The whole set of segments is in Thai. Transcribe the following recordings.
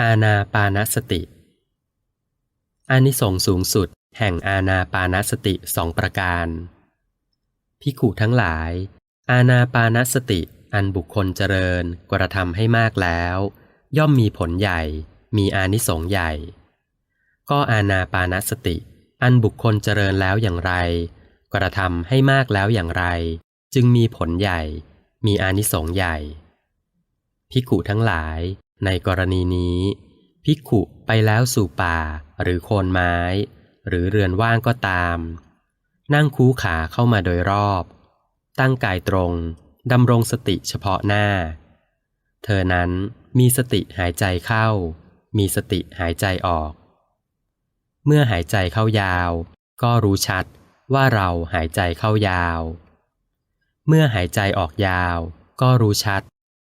อาณาปานสติอานิสงส์สูงสุดแห่งอาณาปานสติสองประการ พิขุทั้งหลาย อาณาปานสติอันบุคคลเจริญกระทำให้มากแล้ว ย่อมมีผลใหญ่ มีอานิสงส์ใหญ่ ก็อาณาปานสติ อันบุคคลเจริญแล้วอย่างไร กระทำให้มากแล้วอย่างไร จึงมีผลใหญ่ มีอานิสงส์ใหญ่พิขุทั้งหลาย ในกรณีนี้พิขุไปแล้วสู่ป่า หรือโคนไม้ หรือเรือนว่างก็ตาม นั่งคูขาเข้ามาโดยรอบ ตั้งกายตรงดำรงสติเฉพาะหน้า เธอนั้นมีสติหายใจเข้า มีสติหายใจออก เมื่อหายใจเข้ายาว ก็รู้ชัดว่าเราหายใจเข้ายาว เมื่อหายใจออกยาว ก็รู้ชัด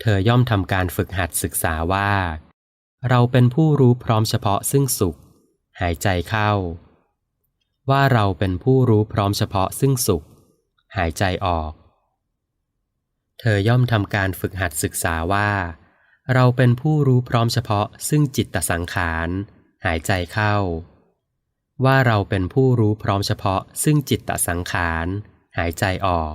เธอย่อมทำการฝึกหัดศึกษาว่า เราเป็นผู้รู้พร้อมเฉพาะซึ่งสุข หายใจเข้า ว่าเราเป็นผู้รู้พร้อมเฉพาะซึ่งสุข หายใจออก เธอย่อมทำการฝึกหัดศึกษาว่า เราเป็นผู้รู้พร้อมเฉพาะซึ่งจิตตสังขาร หายใจเข้า ว่าเราเป็นผู้รู้พร้อมเฉพาะซึ่งจิตตสังขาร หายใจออก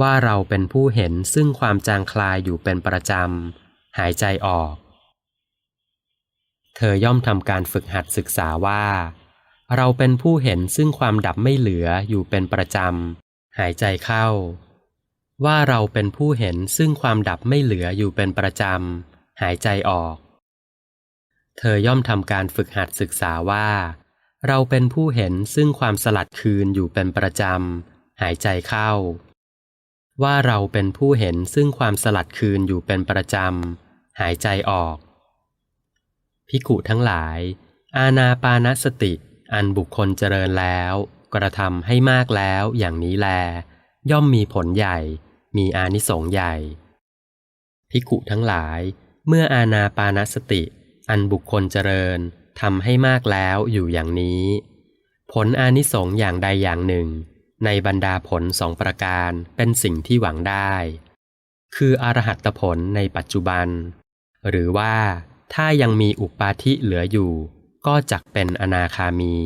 ว่าเราเป็นผู้เห็นซึ่งความจางคลายอยู่เป็นประจำ หายใจออก เธอย่อมทำการฝึกหัดศึกษาว่า เราเป็นผู้เห็นซึ่งความดับไม่เหลืออยู่เป็นประจำ หายใจเข้า ว่าเราเป็นผู้เห็นซึ่งความดับไม่เหลืออยู่เป็นประจำ หายใจออก เธอย่อมทำการฝึกหัดศึกษาว่า เราเป็นผู้เห็นซึ่งความสลัดคืนอยู่เป็นประจำ หายใจเข้า ว่าเราเป็นผู้เห็นซึ่งความสลัดคืนอยู่เป็นประจำ หายใจออก พิกุทั้งหลาย อาณาปานสติ อันบุคคลเจริญแล้ว กระทำให้มากแล้วอย่างนี้แล ย่อมมีผลใหญ่ มีอานิสงส์ใหญ่ พิกุทั้งหลาย เมื่ออาณาปานสติ อันบุคคลเจริญทำให้มากแล้วอยู่อย่างนี้ ผลอานิสงส์อย่างใดอย่างหนึ่ง ในบรรดาผลสองประการเป็นสิ่งที่หวังได้ คืออรหัตผลในปัจจุบัน หรือว่าถ้ายังมีอุปาทิเหลืออยู่ ก็จักเป็นอนาคามี